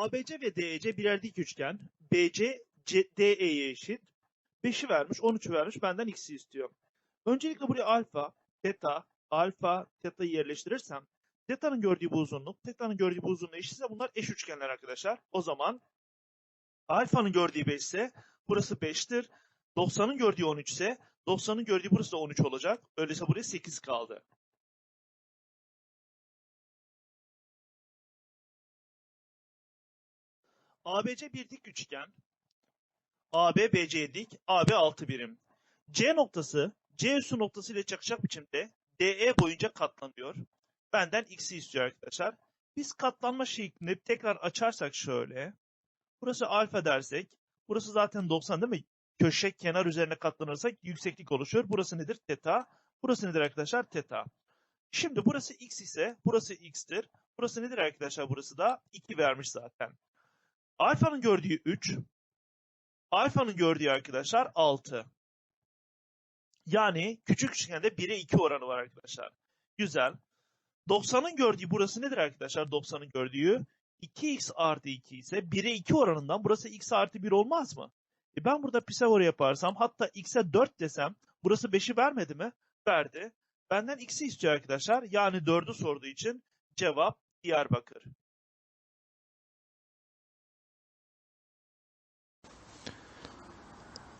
ABC ve DEC birer dik üçgen. BC DE'ye eşit. 5'i vermiş, 13'ü vermiş. Benden x'i istiyor. Öncelikle buraya alfa, teta, alfa, teta'yı yerleştirirsem teta'nın gördüğü bu uzunluk, teta'nın gördüğü bu uzunluğu eşitse bunlar eş üçgenler arkadaşlar. O zaman alfanın gördüğü 5 ise burası 5'tir. 90'ın gördüğü 13 ise 90'ın gördüğü burası da 13 olacak. Öyleyse buraya 8 kaldı. ABC bir dik üçgen. AB BC dik, AB 6 birim. C noktası C üssü noktası ile çakışacak biçimde DE boyunca katlanıyor. Benden x'i istiyor arkadaşlar. Biz katlanma şeklini tekrar açarsak şöyle. Burası alfa dersek. Burası zaten 90 değil mi? Köşe kenar üzerine katlanırsak yükseklik oluşuyor. Burası nedir? Teta. Burası nedir arkadaşlar? Teta. Şimdi burası x ise burası x'tir. Burası nedir arkadaşlar? Burası da 2 vermiş zaten. Alfa'nın gördüğü 3. Alfa'nın gördüğü arkadaşlar 6. Yani küçük üçgende 1'e 2 oranı var arkadaşlar. Güzel. 90'ın gördüğü burası nedir arkadaşlar? 90'ın gördüğü 2x artı 2 ise 1'e 2 oranından burası x artı 1 olmaz mı? E ben burada Pisagor yaparsam hatta x'e 4 desem burası 5'i vermedi mi? Verdi. Benden x'i istiyor arkadaşlar. Yani 4'ü sorduğu için cevap Diyarbakır.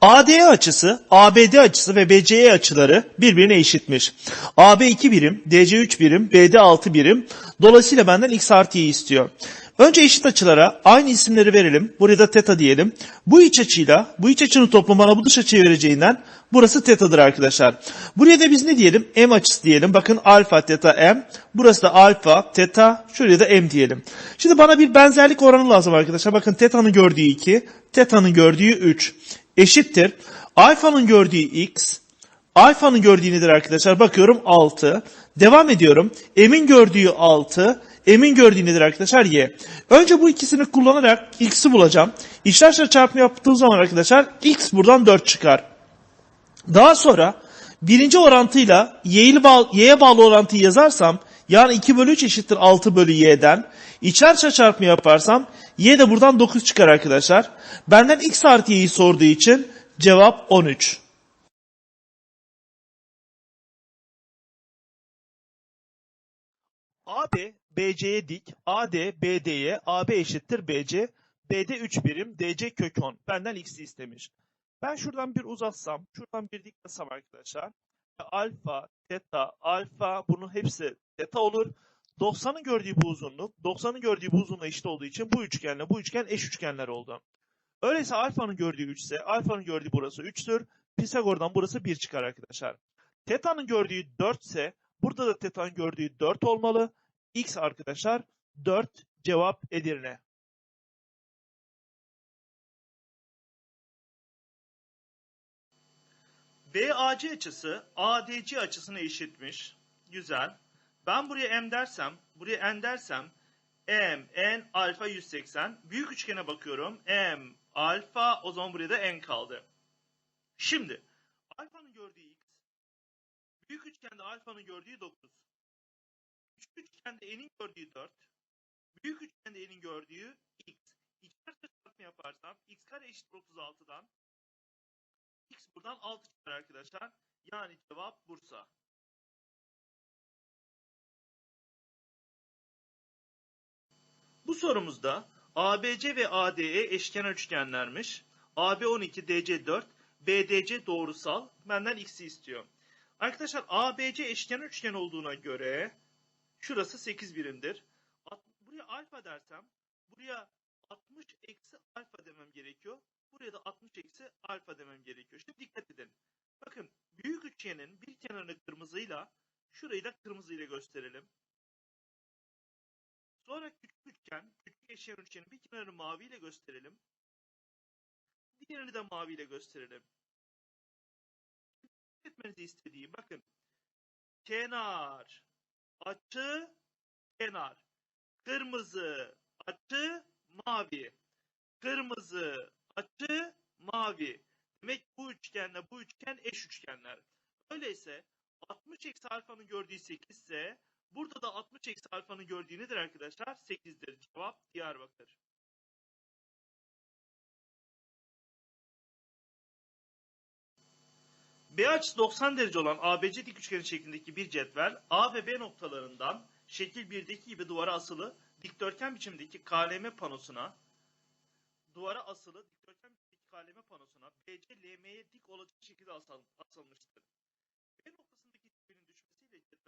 AD açısı, ABD açısı ve BCE açıları birbirine eşitmiş. AB 2 birim, DC 3 birim, BD 6 birim. Dolayısıyla benden x artı y istiyor. Önce eşit açılara aynı isimleri verelim. Buraya da teta diyelim. Bu iç açıyla bu iç açının toplamı bana bu dış açıyı vereceğinden burası tetadır arkadaşlar. Buraya da biz ne diyelim? M açısı diyelim. Bakın alfa teta M. Burası da alfa teta. Şuraya da M diyelim. Şimdi bana bir benzerlik oranı lazım arkadaşlar. Bakın teta'nın gördüğü 2, teta'nın gördüğü 3 eşittir. Alfa'nın gördüğü x, alfa'nın gördüğü nedir arkadaşlar? Bakıyorum 6. Devam ediyorum. M'in gördüğü 6. M'in gördüğü nedir arkadaşlar? Y. Önce bu ikisini kullanarak x'i bulacağım. İçler çarpımı yaptığım zaman arkadaşlar x buradan 4 çıkar. Daha sonra birinci orantıyla y'ye bağlı, y'ye bağlı orantıyı yazarsam yani 2 bölü 3 eşittir 6 bölü y'den. İçler çarpımı yaparsam y de buradan 9 çıkar arkadaşlar. Benden x artı y'yi sorduğu için cevap 13. AB BC'ye dik, AD BD'ye, AB eşittir BC, BD 3 birim, DC kök 10. Benden x'i istemiş. Ben şuradan bir uzatsam, şuradan bir diklasam arkadaşlar. Alfa, teta, alfa bunun hepsi teta olur. 90'ın gördüğü bu uzunluk, 90'ın gördüğü bu uzunluğa eşit olduğu için bu üçgenle bu üçgen eş üçgenler oldu. Öyleyse alfanın gördüğü 3 ise alfanın gördüğü burası 3'tür. Pisagor'dan burası 1 çıkar arkadaşlar. Teta'nın gördüğü 4 ise burada da teta'nın gördüğü 4 olmalı. X arkadaşlar 4 cevap Edirne. BAC açısı ADC açısına eşitmiş. Güzel. Ben buraya M dersem, buraya N dersem M, N, alfa 180. Büyük üçgene bakıyorum. M, alfa o zaman buraya da N kaldı. Şimdi alfanın gördüğü X, büyük üçgende alfanın gördüğü 9. Küçük üçgende N'in gördüğü 4. Büyük üçgende N'in gördüğü X. İçler çarpımı yaparsam X kare eşittir 36'dan. X buradan 6 çıkar arkadaşlar. Yani cevap Bursa. Bu sorumuzda ABC ve ADE eşkenar üçgenlermiş. AB 12, DC 4, BDC doğrusal. Benden x'i istiyor. Arkadaşlar ABC eşkenar üçgen olduğuna göre şurası 8 birimdir. Buraya alfa dersem buraya 60 eksi alfa demem gerekiyor. Buraya da 60 eksi alfa demem gerekiyor. Şimdi dikkat edin. Bakın büyük üçgenin bir kenarını kırmızıyla şurayı da kırmızıyla gösterelim. Sonra küçük üçgen, küçük eşkenar üçgenin bir kenarını maviyle gösterelim. Diğerini de maviyle gösterelim. Etmenizi istediğim bakın. Kenar, açı, kenar. Kırmızı, açı, mavi. Kırmızı, açı, mavi. Demek bu üçgenle bu üçgen eş üçgenler. Öyleyse 60 eksi alfanın gördüğü 8 ise Burada da 60 eksi alfanın gördüğü nedir arkadaşlar? 8'dir. Cevap Diyarbakır. B açısı 90 derece olan ABC dik üçgeni şeklindeki bir cetvel A ve B noktalarından şekil 1'deki gibi duvara asılı dikdörtgen biçimdeki KLM panosuna duvara asılı dikdörtgen biçimdeki KLM panosuna BC LM'ye dik olacak şekilde asılmıştır.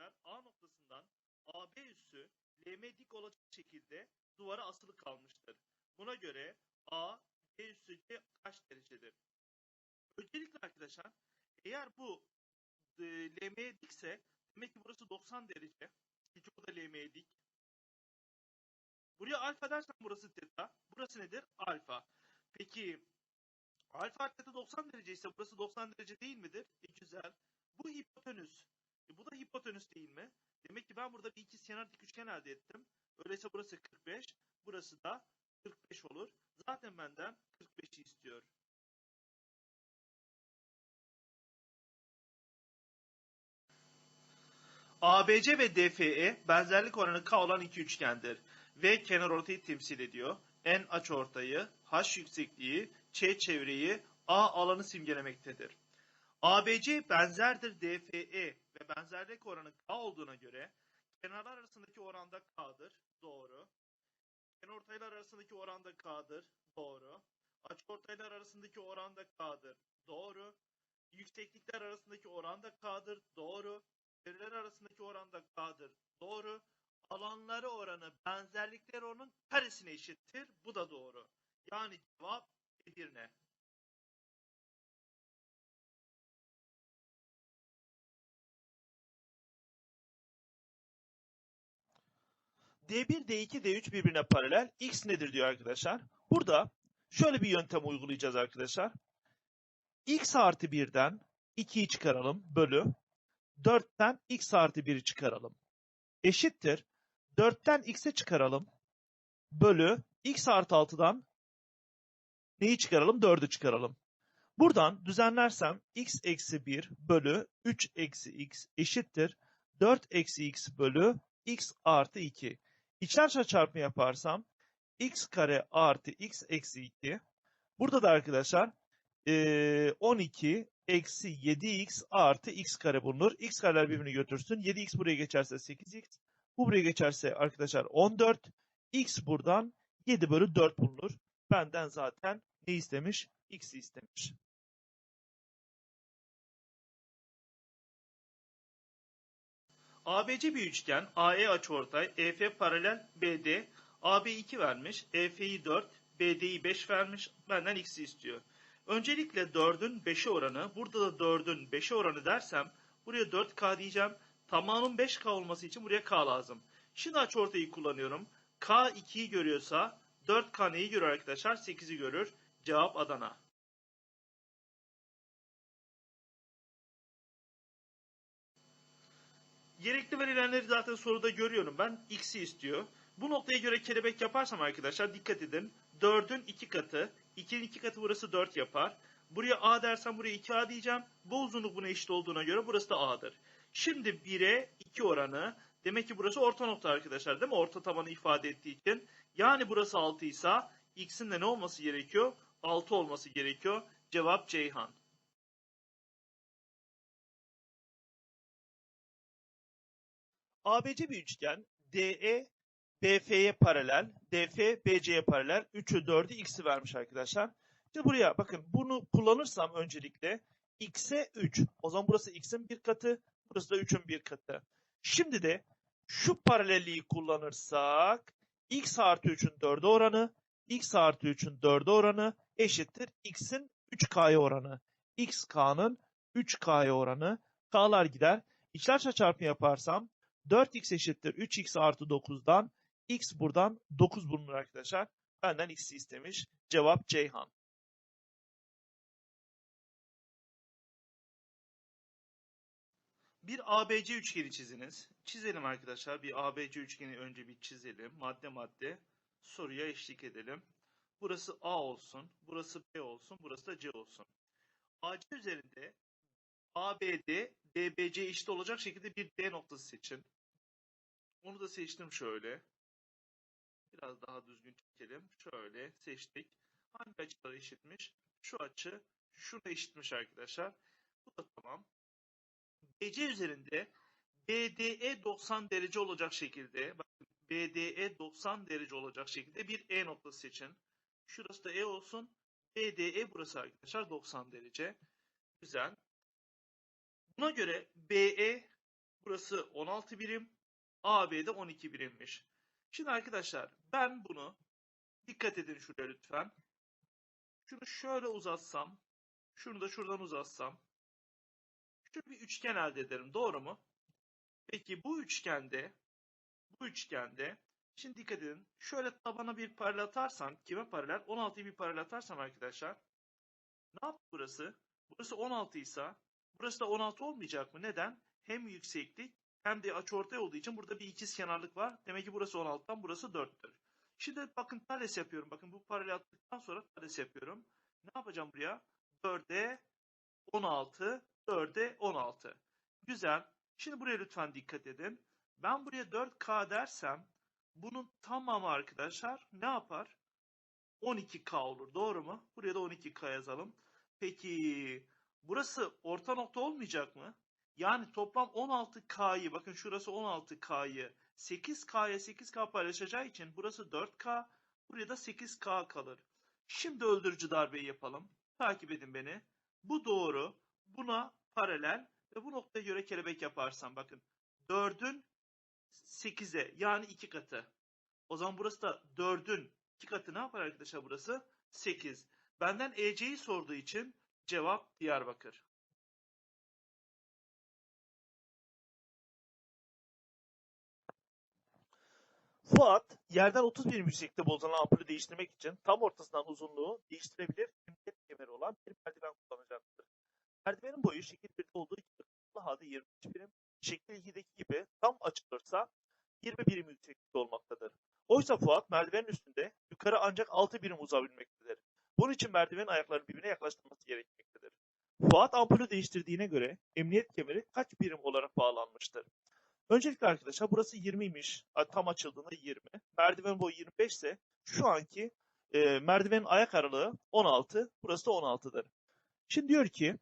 Cetvel A noktasından AB üssü LM dik olacak şekilde duvara asılı kalmıştır. Buna göre A, B üssü C kaç derecedir? Öncelikle arkadaşlar eğer bu e, LM'ye dikse demek ki burası 90 derece. Çünkü bu da LM'ye dik. Buraya alfa dersen burası teta. Burası nedir? Alfa. Peki alfa teta 90 derece ise burası 90 derece değil midir? E güzel. Bu hipotenüs. E, bu da hipotenüs değil mi? Demek ki ben burada bir iki kenar dik üçgen elde ettim. Öyleyse burası 45. Burası da 45 olur. Zaten benden 45'i istiyor. ABC ve DFE benzerlik oranı K olan iki üçgendir. V kenar ortayı temsil ediyor. N açıortayı, H yüksekliği, Ç çevreyi, A alanı simgelemektedir. ABC benzerdir DFE ve benzerlik oranı K olduğuna göre kenarlar arasındaki oranda K'dır. Doğru. Kenarortaylar arasındaki oranda K'dır. Doğru. Açıortaylar arasındaki oranda K'dır. Doğru. Yükseklikler arasındaki oranda K'dır. Doğru. Çevreler arasındaki oranda K'dır. Doğru. Alanları oranı benzerlikler oranın karesine eşittir. Bu da doğru. Yani cevap Edirne. D1, D2, D3 birbirine paralel. X nedir diyor arkadaşlar. Burada şöyle bir yöntem uygulayacağız arkadaşlar. X artı 1'den 2'yi çıkaralım. Bölü 4'ten x artı 1'i çıkaralım. Eşittir. 4'ten x'e çıkaralım. Bölü x artı 6'dan neyi çıkaralım? 4'ü çıkaralım. Buradan düzenlersem x eksi 1 bölü 3 eksi x eşittir. 4 eksi x bölü x artı 2. İçler çarpımı yaparsam x kare artı x eksi 2. Burada da arkadaşlar eee, 12 eksi 7x artı x kare bulunur. x kareler birbirini götürsün. 7x buraya geçerse 8x. Bu buraya geçerse arkadaşlar 14. x buradan 7 bölü 4 bulunur. Benden zaten ne istemiş? x'i istemiş. ABC bir üçgen, AE açıortay, EF paralel BD, AB 2 vermiş, EF'yi 4, BD'yi 5 vermiş, benden x'i istiyor. Öncelikle 4'ün 5'e oranı, burada da 4'ün 5'e oranı dersem, buraya 4K diyeceğim. Tamamın 5K olması için buraya K lazım. Şimdi açıortayı kullanıyorum. K 2'yi görüyorsa 4K neyi görür arkadaşlar? 8'i görür. Cevap Adana. Gerekli verilenleri zaten soruda görüyorum ben. X'i istiyor. Bu noktaya göre kelebek yaparsam arkadaşlar dikkat edin. 4'ün 2 katı. 2'nin 2 katı burası 4 yapar. Buraya A dersem buraya 2A diyeceğim. Bu uzunluk buna eşit olduğuna göre burası da A'dır. Şimdi 1'e 2 oranı. Demek ki burası orta nokta arkadaşlar değil mi? Orta tabanı ifade ettiği için. Yani burası 6 ise x'in de ne olması gerekiyor? 6 olması gerekiyor. Cevap Ceyhan. ABC bir üçgen DE BF'ye paralel, DF BC'ye paralel 3'ü 4'ü x'i vermiş arkadaşlar. Şimdi buraya bakın bunu kullanırsam öncelikle x'e 3. O zaman burası x'in bir katı, burası da 3'ün bir katı. Şimdi de şu paralelliği kullanırsak x artı 3'ün 4'e oranı, x artı 3'ün 4'e oranı eşittir x'in 3k'ya oranı. xk'nın 3k'ya oranı. K'lar gider. İçler çarpımı yaparsam 4x eşittir 3x artı 9'dan x buradan 9 bulunur arkadaşlar. Benden x'i istemiş. Cevap Ceyhan. Bir ABC üçgeni çiziniz. Çizelim arkadaşlar. Bir ABC üçgeni önce bir çizelim. Madde madde soruya eşlik edelim. Burası A olsun, burası B olsun, burası da C olsun. AC üzerinde ABD, DBC eşit olacak şekilde bir D noktası seçin. Onu da seçtim şöyle. Biraz daha düzgün çekelim. Şöyle seçtik. Hangi açılar eşitmiş? Şu açı şuna eşitmiş arkadaşlar. Bu da tamam. BC üzerinde BDE 90 derece olacak şekilde bakın BDE 90 derece olacak şekilde bir E noktası seçin. Şurası da E olsun. BDE burası arkadaşlar 90 derece. Güzel. Buna göre BE burası 16 birim. AB de 12 birimmiş. Şimdi arkadaşlar ben bunu dikkat edin şuraya lütfen. Şunu şöyle uzatsam. Şunu da şuradan uzatsam. Şöyle bir üçgen elde ederim. Doğru mu? Peki bu üçgende bu üçgende şimdi dikkat edin. Şöyle tabana bir paralel atarsam kime paralel? 16'yı bir paralel atarsam arkadaşlar ne yaptı burası? Burası 16 ise burası da 16 olmayacak mı? Neden? Hem yükseklik hem de açıortay olduğu için burada bir ikiz kenarlık var. Demek ki burası 16'dan burası 4'tür. Şimdi bakın tales yapıyorum. Bakın bu paralel attıktan sonra tales yapıyorum. Ne yapacağım buraya? 4'e 16, 4'e 16. Güzel. Şimdi buraya lütfen dikkat edin. Ben buraya 4K dersem bunun tamamı arkadaşlar ne yapar? 12K olur. Doğru mu? Buraya da 12K yazalım. Peki burası orta nokta olmayacak mı? Yani toplam 16K'yı bakın şurası 16K'yı 8K'ya 8K paylaşacağı için burası 4K buraya da 8K kalır. Şimdi öldürücü darbeyi yapalım. Takip edin beni. Bu doğru. Buna paralel ve bu noktaya göre kelebek yaparsam bakın 4'ün 8'e yani 2 katı. O zaman burası da 4'ün 2 katı ne yapar arkadaşlar burası? 8. Benden EC'yi sorduğu için cevap Diyarbakır. Fuat yerden 30 birim yükseklikte bulunan ampulü değiştirmek için tam ortasından uzunluğu değiştirebilir emniyet kemeri olan bir merdiven kullanacaktır. Merdivenin boyu şekil 1'de olduğu gibi halde 25 birim, şekil 2'deki gibi tam açılırsa 20 birim yükseklikte olmaktadır. Oysa Fuat merdivenin üstünde yukarı ancak 6 birim uzabilmektedir. Bunun için merdivenin ayaklarını birbirine yaklaştırması gerekmektedir. Fuat ampulü değiştirdiğine göre emniyet kemeri kaç birim olarak bağlanmıştır? Öncelikle arkadaşlar burası 20'ymiş. Tam açıldığında 20. Merdiven boyu 25 ise şu anki e, merdivenin ayak aralığı 16. Burası da 16'dır. Şimdi diyor ki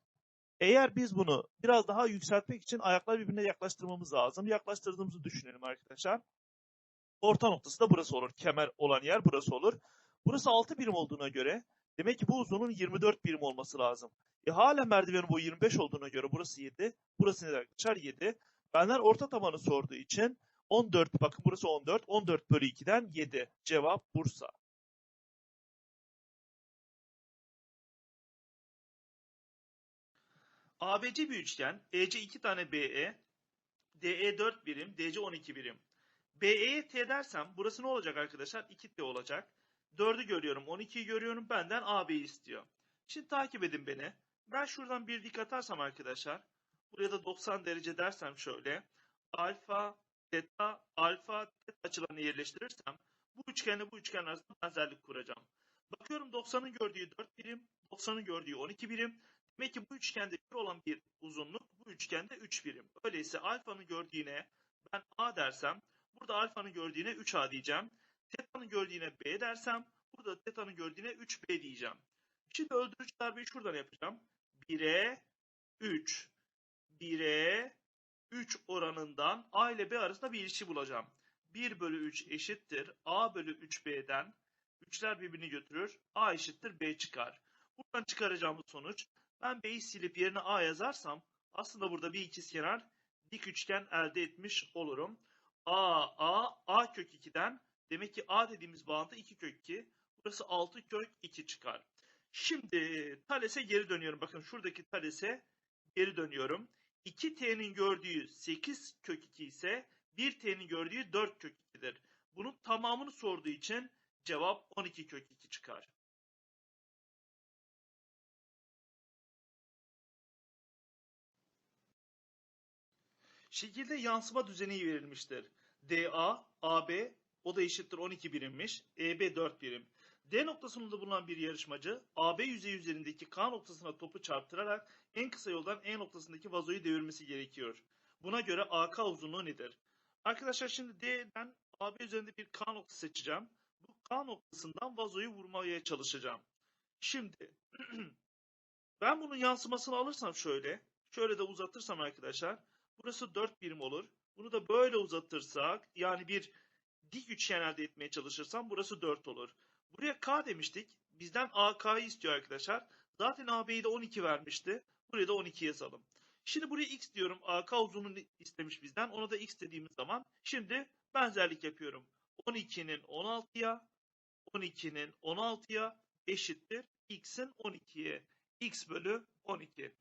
eğer biz bunu biraz daha yükseltmek için ayakları birbirine yaklaştırmamız lazım. Yaklaştırdığımızı düşünelim arkadaşlar. Orta noktası da burası olur. Kemer olan yer burası olur. Burası 6 birim olduğuna göre demek ki bu uzunluğun 24 birim olması lazım. E hala merdivenin boyu 25 olduğuna göre burası 7. Burası ne arkadaşlar? 7. Benden orta tabanı sorduğu için 14 bakın burası 14. 14 bölü 2'den 7. Cevap Bursa. ABC bir üçgen. EC 2 tane BE. DE 4 birim. DC 12 birim. BE'ye T dersem burası ne olacak arkadaşlar? 2T olacak. 4'ü görüyorum. 12'yi görüyorum. Benden AB'yi istiyor. Şimdi takip edin beni. Ben şuradan bir dik atarsam arkadaşlar. Buraya da 90 derece dersem şöyle. Alfa, teta, alfa, teta açılarını yerleştirirsem bu üçgenle bu üçgen arasında benzerlik kuracağım. Bakıyorum 90'ın gördüğü 4 birim, 90'ın gördüğü 12 birim. Demek ki bu üçgende bir olan bir uzunluk, bu üçgende 3 birim. Öyleyse alfanın gördüğüne ben A dersem, burada alfanın gördüğüne 3A diyeceğim. Teta'nın gördüğüne B dersem, burada teta'nın gördüğüne 3B diyeceğim. Şimdi öldürücü darbeyi şuradan yapacağım. 1'e 3. 1'e 3 oranından A ile B arasında bir ilişki bulacağım. 1 bölü 3 eşittir A bölü 3B'den 3'ler birbirini götürür. A eşittir B çıkar. Buradan çıkaracağımız sonuç ben B'yi silip yerine A yazarsam aslında burada bir ikizkenar dik üçgen elde etmiş olurum. A, A, A kök 2'den demek ki A dediğimiz bağıntı 2 kök 2. Burası 6 kök 2 çıkar. Şimdi Thales'e geri dönüyorum. Bakın şuradaki Thales'e geri dönüyorum. 2t'nin gördüğü 8 kök 2 ise 1t'nin gördüğü 4 kök 2'dir. Bunun tamamını sorduğu için cevap 12 kök 2 çıkar. Şekilde yansıma düzeni verilmiştir. DA, AB o da eşittir 12 birimmiş. EB 4 birim. D noktasında bulunan bir yarışmacı AB yüzeyi üzerindeki K noktasına topu çarptırarak en kısa yoldan E noktasındaki vazoyu devirmesi gerekiyor. Buna göre AK uzunluğu nedir? Arkadaşlar şimdi D'den AB üzerinde bir K noktası seçeceğim. Bu K noktasından vazoyu vurmaya çalışacağım. Şimdi Ben bunun yansımasını alırsam şöyle. Şöyle de uzatırsam arkadaşlar. Burası 4 birim olur. Bunu da böyle uzatırsak yani bir dik üçgen elde etmeye çalışırsam burası 4 olur. Buraya K demiştik. Bizden AK'yı istiyor arkadaşlar. Zaten AB'yi de 12 vermişti. Buraya da 12 yazalım. Şimdi buraya X diyorum. AK uzunluğunu istemiş bizden. Ona da X dediğimiz zaman şimdi benzerlik yapıyorum. 12'nin 16'ya 12'nin 16'ya eşittir. X'in 12'ye. X bölü 12.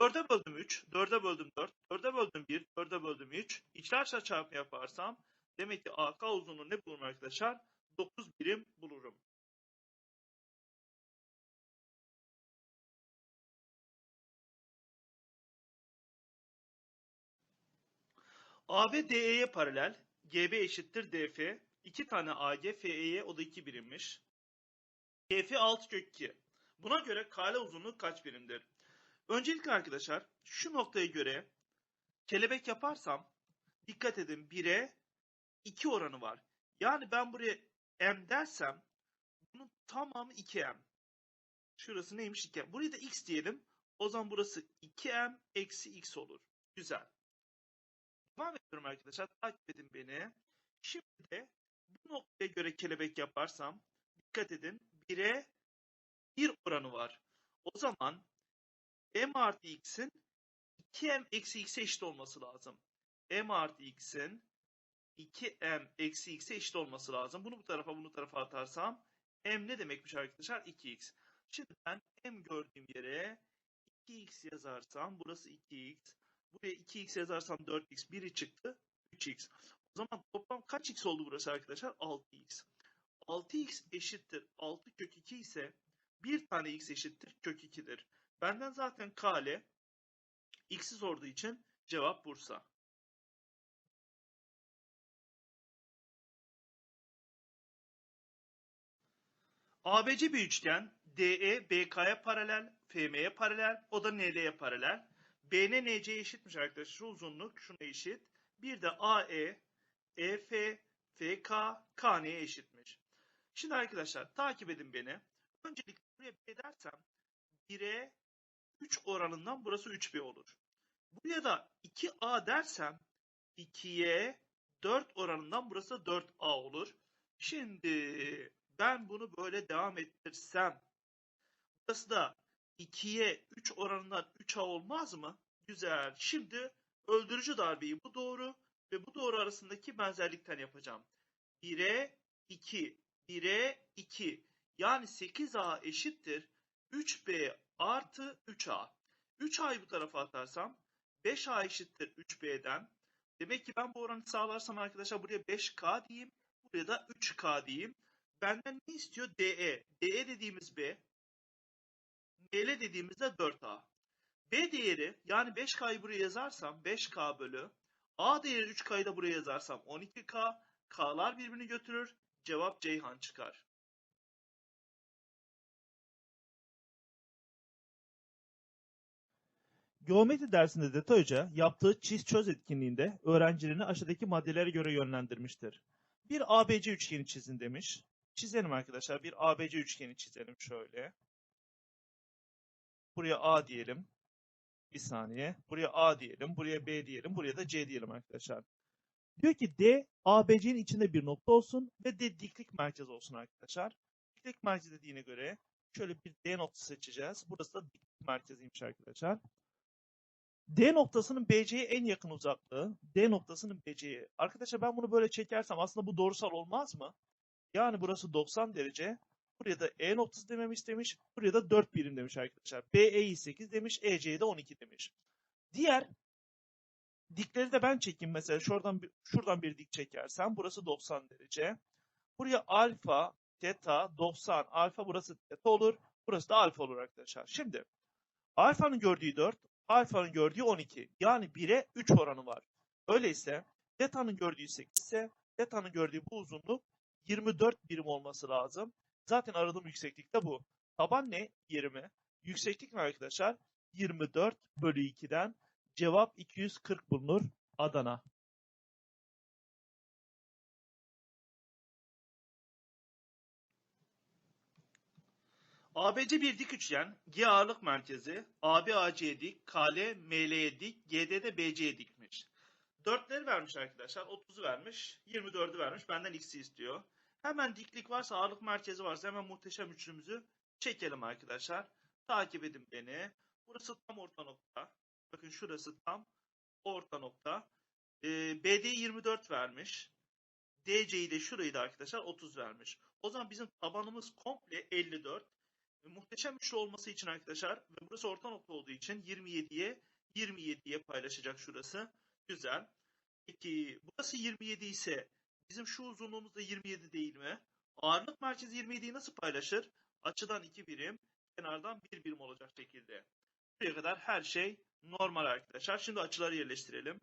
4'e böldüm 3, 4'e böldüm 4, 4'e böldüm 1, 4'e böldüm 3. İçler çarpımı yaparsam demek ki AK uzunluğu ne bulurum arkadaşlar? 9 birim bulurum. AB DE'ye paralel, GB eşittir DF. 2 tane AG FE'ye o da 2 birimmiş. GF 6 kök 2. Buna göre kale uzunluğu kaç birimdir? Öncelikle arkadaşlar şu noktaya göre kelebek yaparsam dikkat edin 1'e 2 oranı var. Yani ben buraya m dersem bunun tamamı 2m. Şurası neymiş 2m. Buraya da x diyelim. O zaman burası 2m eksi x olur. Güzel. Devam ediyorum arkadaşlar. Takip edin beni. Şimdi de bu noktaya göre kelebek yaparsam dikkat edin 1'e 1 oranı var. O zaman m artı x'in 2m eksi x'e eşit olması lazım. m artı x'in 2m eksi x'e eşit olması lazım. Bunu bu tarafa bunu bu tarafa atarsam m ne demekmiş arkadaşlar? 2x. Şimdi ben m gördüğüm yere 2x yazarsam burası 2x. Buraya 2x yazarsam 4x. Biri çıktı 3x. O zaman toplam kaç x oldu burası arkadaşlar? 6x. 6x eşittir 6 kök 2 ise bir tane x eşittir kök 2'dir. Benden zaten kale x'i sorduğu için cevap Bursa. ABC bir üçgen DE BK'ya paralel, FM'ye paralel, o da NL'ye paralel. BN NC'ye eşitmiş arkadaşlar. Şu uzunluk şuna eşit. Bir de AE, EF, FK, KN'ye eşitmiş. Şimdi arkadaşlar takip edin beni. Öncelikle buraya B dersem 1'e 3 oranından burası 3B olur. Buraya da 2A dersem 2'ye 4 oranından burası 4A olur. Şimdi ben bunu böyle devam ettirsem burası da 2'ye 3 oranından 3A olmaz mı? Güzel. Şimdi öldürücü darbeyi bu doğru ve bu doğru arasındaki benzerlikten yapacağım. 1'e 2, 1'e 2 yani 8A eşittir 3B artı 3A. 3A'yı bu tarafa atarsam 5A eşittir 3B'den. Demek ki ben bu oranı sağlarsam arkadaşlar buraya 5K diyeyim. Buraya da 3K diyeyim. Benden ne istiyor? DE. DE dediğimiz B. NL dediğimizde 4A. B değeri yani 5K'yı buraya yazarsam 5K bölü A değeri 3K'yı da buraya yazarsam 12K. K'lar birbirini götürür. Cevap Ceyhan çıkar. Geometri dersinde Deta Hoca yaptığı çiz çöz etkinliğinde öğrencilerini aşağıdaki maddelere göre yönlendirmiştir. Bir ABC üçgeni çizin demiş. Çizelim arkadaşlar. Bir ABC üçgeni çizelim şöyle. Buraya A diyelim. Bir saniye. Buraya A diyelim. Buraya B diyelim. Buraya da C diyelim arkadaşlar. Diyor ki D ABC'nin içinde bir nokta olsun ve D diklik merkezi olsun arkadaşlar. Diklik merkezi dediğine göre şöyle bir D noktası seçeceğiz. Burası da diklik merkeziymiş arkadaşlar. D noktasının BC'ye en yakın uzaklığı, D noktasının BC'ye. Arkadaşlar ben bunu böyle çekersem aslında bu doğrusal olmaz mı? Yani burası 90 derece. Buraya da E noktası dememi istemiş. Buraya da 4 birim demiş arkadaşlar. BE'yi 8 demiş. EC'yi de 12 demiş. Diğer dikleri de ben çekeyim mesela. Şuradan bir, şuradan bir dik çekersem burası 90 derece. Buraya alfa, teta, 90. Alfa burası teta olur. Burası da alfa olur arkadaşlar. Şimdi alfanın gördüğü 4, alfanın gördüğü 12. Yani 1'e 3 oranı var. Öyleyse teta'nın gördüğü 8 ise teta'nın gördüğü bu uzunluk 24 birim olması lazım. Zaten aradığım yükseklik de bu. Taban ne? 20. Yükseklik ne arkadaşlar? 24 bölü 2'den cevap 240 bulunur. Adana. ABC bir dik üçgen, G ağırlık merkezi, AB AC'ye dik, KL ML'ye dik, GD de BC'ye dikmiş. Dörtleri vermiş arkadaşlar, 30'u vermiş, 24'ü vermiş, benden x'i istiyor. Hemen diklik varsa, ağırlık merkezi varsa hemen muhteşem üçlümüzü çekelim arkadaşlar. Takip edin beni. Burası tam orta nokta. Bakın şurası tam orta nokta. Ee, BD 24 vermiş. DC'yi de şurayı da arkadaşlar 30 vermiş. O zaman bizim tabanımız komple 54. E, muhteşem üçlü olması için arkadaşlar ve burası orta nokta olduğu için 27'ye 27'ye paylaşacak şurası. Güzel. Peki burası 27 ise bizim şu uzunluğumuz da 27 değil mi? Ağırlık merkezi 27'yi nasıl paylaşır? Açıdan 2 birim, kenardan 1 birim olacak şekilde. Buraya kadar her şey normal arkadaşlar. Şimdi açıları yerleştirelim.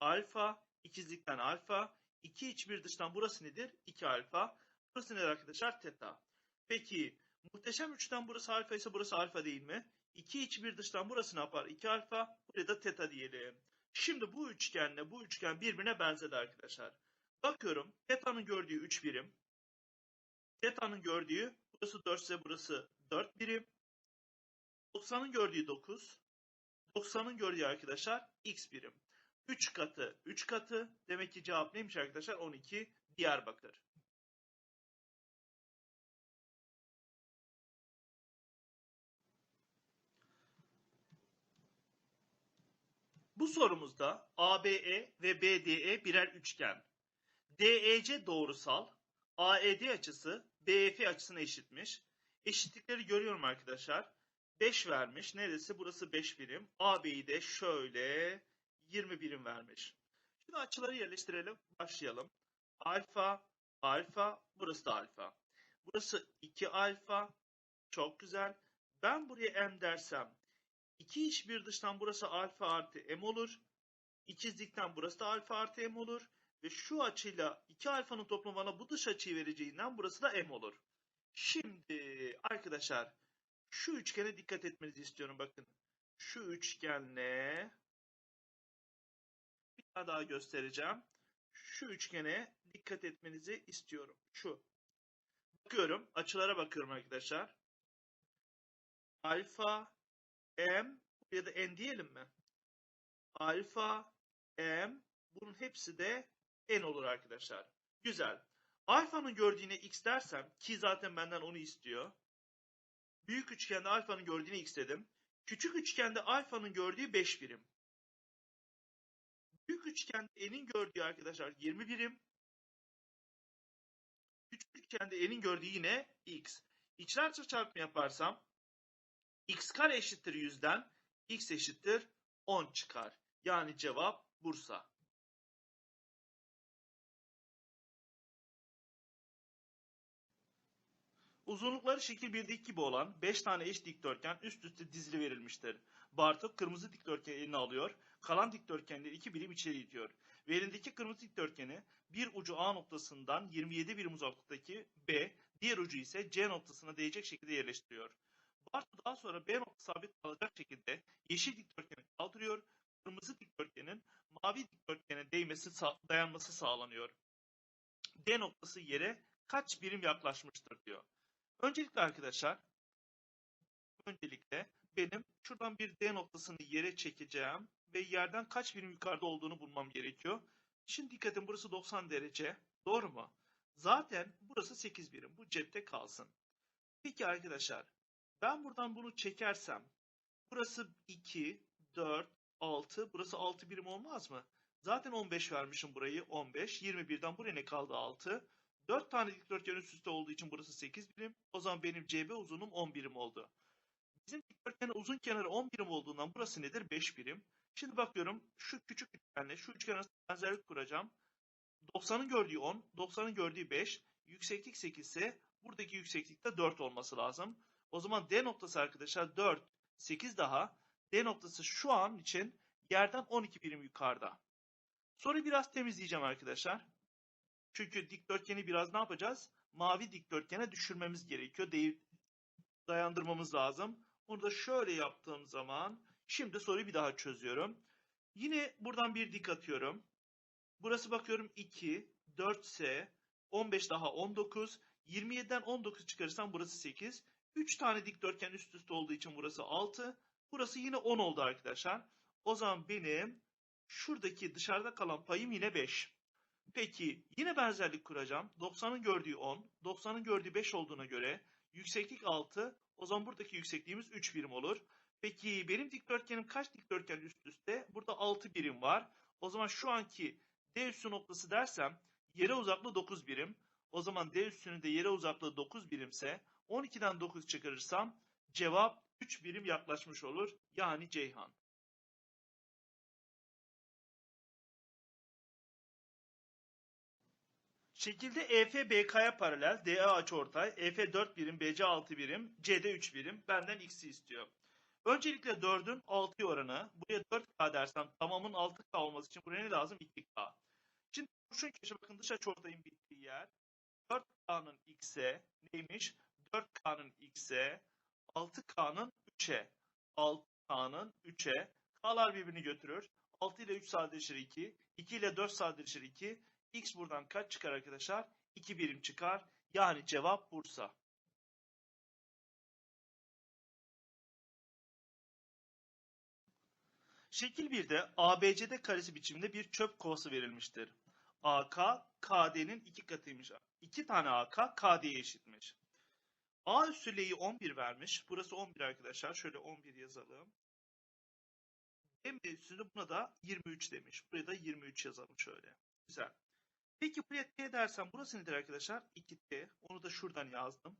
Alfa, ikizlikten alfa, 2 iç bir dıştan burası nedir? 2 alfa. Burası nedir arkadaşlar? Teta. Peki muhteşem üçten burası alfa ise burası alfa değil mi? 2 iç bir dıştan burası ne yapar? 2 alfa. Buraya da teta diyelim. Şimdi bu üçgenle bu üçgen birbirine benzedi arkadaşlar. Bakıyorum teta'nın gördüğü 3 birim. Teta'nın gördüğü burası 4 ise burası 4 birim. 90'ın gördüğü 9. 90'ın gördüğü arkadaşlar x birim. 3 katı 3 katı. Demek ki cevap neymiş arkadaşlar? 12 Diyarbakır. Bu sorumuzda ABE ve BDE birer üçgen. DEC doğrusal, AED açısı BEF açısına eşitmiş. Eşitlikleri görüyorum arkadaşlar. 5 vermiş. Neresi? Burası 5 birim. AB'yi de şöyle 20 birim vermiş. Şimdi açıları yerleştirelim. Başlayalım. Alfa, alfa, burası da alfa. Burası 2 alfa. Çok güzel. Ben buraya m dersem 2 iç bir dıştan burası alfa artı m olur. İkizlikten burası da alfa artı m olur. Ve şu açıyla 2 alfanın toplamı bana bu dış açıyı vereceğinden burası da m olur. Şimdi arkadaşlar şu üçgene dikkat etmenizi istiyorum bakın. Şu üçgenle bir daha daha göstereceğim. Şu üçgene dikkat etmenizi istiyorum. Şu. Bakıyorum. Açılara bakıyorum arkadaşlar. Alfa, M ya da N diyelim mi? Alfa, M bunun hepsi de N olur arkadaşlar. Güzel. Alfa'nın gördüğüne X dersem ki zaten benden onu istiyor. Büyük üçgende alfanın gördüğüne X dedim. Küçük üçgende alfanın gördüğü 5 birim. Büyük üçgende n'in gördüğü arkadaşlar 20 birim. Küçük üçgende n'in gördüğü yine x. İçler çarpımı yaparsam x kare eşittir 100'den x eşittir 10 çıkar. Yani cevap Bursa. Uzunlukları şekil 1'deki gibi olan 5 tane eş dikdörtgen üst üste dizili verilmiştir. Bartok kırmızı dikdörtgeni eline alıyor. Kalan dikdörtgenleri iki birim içeri itiyor. Verindeki kırmızı dikdörtgeni bir ucu A noktasından 27 birim uzaklıktaki B, diğer ucu ise C noktasına değecek şekilde yerleştiriyor. Bartok daha sonra B noktası sabit kalacak şekilde yeşil dikdörtgeni kaldırıyor. Kırmızı dikdörtgenin mavi dikdörtgene değmesi, dayanması sağlanıyor. D noktası yere kaç birim yaklaşmıştır diyor. Öncelikle arkadaşlar, öncelikle benim şuradan bir D noktasını yere çekeceğim ve yerden kaç birim yukarıda olduğunu bulmam gerekiyor. Şimdi dikkatin burası 90 derece. Doğru mu? Zaten burası 8 birim. Bu cepte kalsın. Peki arkadaşlar ben buradan bunu çekersem burası 2, 4, 6 burası 6 birim olmaz mı? Zaten 15 vermişim burayı 15. 21'den buraya ne kaldı 6. 4 tane dikdörtgen üst üste olduğu için burası 8 birim. O zaman benim CB uzunluğum 10 birim oldu. Bizim dikdörtgenin uzun kenarı 10 birim olduğundan burası nedir? 5 birim. Şimdi bakıyorum şu küçük üçgenle şu üçgen arasında benzerlik kuracağım. 90'ın gördüğü 10, 90'ın gördüğü 5, yükseklik 8 ise buradaki yükseklik de 4 olması lazım. O zaman D noktası arkadaşlar 4, 8 daha. D noktası şu an için yerden 12 birim yukarıda. Soruyu biraz temizleyeceğim arkadaşlar. Çünkü dikdörtgeni biraz ne yapacağız? Mavi dikdörtgene düşürmemiz gerekiyor. Değil, dayandırmamız lazım. Bunu da şöyle yaptığım zaman şimdi soruyu bir daha çözüyorum. Yine buradan bir dik atıyorum. Burası bakıyorum 2, 4S, 15 daha 19. 27'den 19 çıkarırsam burası 8. 3 tane dikdörtgen üst üste olduğu için burası 6. Burası yine 10 oldu arkadaşlar. O zaman benim şuradaki dışarıda kalan payım yine 5. Peki yine benzerlik kuracağım. 90'ın gördüğü 10, 90'ın gördüğü 5 olduğuna göre yükseklik 6. O zaman buradaki yüksekliğimiz 3 birim olur. Peki benim dikdörtgenim kaç dikdörtgen üst üste? Burada 6 birim var. O zaman şu anki D üssü noktası dersem yere uzaklığı 9 birim. O zaman D üssünün de yere uzaklığı 9 birimse 12'den 9 çıkarırsam cevap 3 birim yaklaşmış olur. Yani Ceyhan. Şekilde EF BK'ya paralel, DA açıortay, EF 4 birim, BC 6 birim, CD 3 birim. Benden X'i istiyor. Öncelikle 4'ün 6'ya oranı. Buraya 4K dersem tamamın 6K olması için buraya ne lazım? 2K. Şimdi kurşun köşe bakın dış açıortayın bittiği yer. 4K'nın X'e neymiş? 4K'nın X'e 6K'nın 3'e. 6K'nın 3'e. K'lar birbirini götürür. 6 ile 3 sadeleşir 2. 2 ile 4 sadeleşir 2. X buradan kaç çıkar arkadaşlar? 2 birim çıkar. Yani cevap Bursa. Şekil 1'de ABCD karesi biçiminde bir çöp kovası verilmiştir. AK, KD'nin iki katıymış. İki tane AK, KD'ye eşitmiş. A üssü L'yi 11 vermiş. Burası 11 arkadaşlar. Şöyle 11 yazalım. B üstünde buna da 23 demiş. Buraya da 23 yazalım şöyle. Güzel. Peki buraya T dersem burası nedir arkadaşlar? 2T. Onu da şuradan yazdım.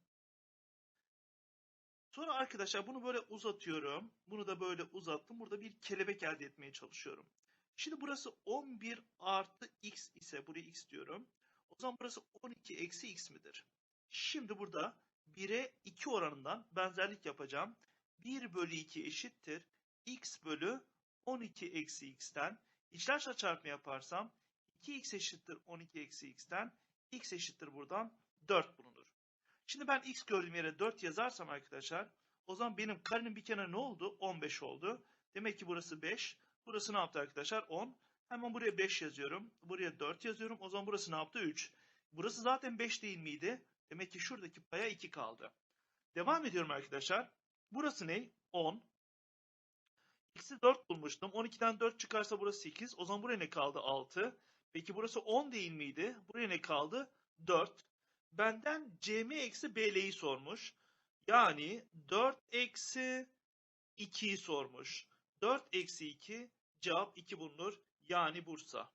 Sonra arkadaşlar bunu böyle uzatıyorum. Bunu da böyle uzattım. Burada bir kelebek elde etmeye çalışıyorum. Şimdi burası 11 artı x ise buraya x diyorum. O zaman burası 12 eksi x midir? Şimdi burada 1'e 2 oranından benzerlik yapacağım. 1 bölü 2 eşittir. x bölü 12 eksi x'ten. İçler çarpma yaparsam 2x eşittir 12 eksi x'ten. x eşittir buradan 4 bulunur. Şimdi ben x gördüğüm yere 4 yazarsam arkadaşlar o zaman benim karenin bir kenarı ne oldu? 15 oldu. Demek ki burası 5. Burası ne yaptı arkadaşlar? 10. Hemen buraya 5 yazıyorum. Buraya 4 yazıyorum. O zaman burası ne yaptı? 3. Burası zaten 5 değil miydi? Demek ki şuradaki paya 2 kaldı. Devam ediyorum arkadaşlar. Burası ne? 10. X'i 4 bulmuştum. 12'den 4 çıkarsa burası 8. O zaman buraya ne kaldı? 6. Peki burası 10 değil miydi? Buraya ne kaldı? 4. Benden cm eksi bl'yi sormuş. Yani 4 eksi 2'yi sormuş. 4 eksi 2 cevap 2 bulunur. Yani Bursa.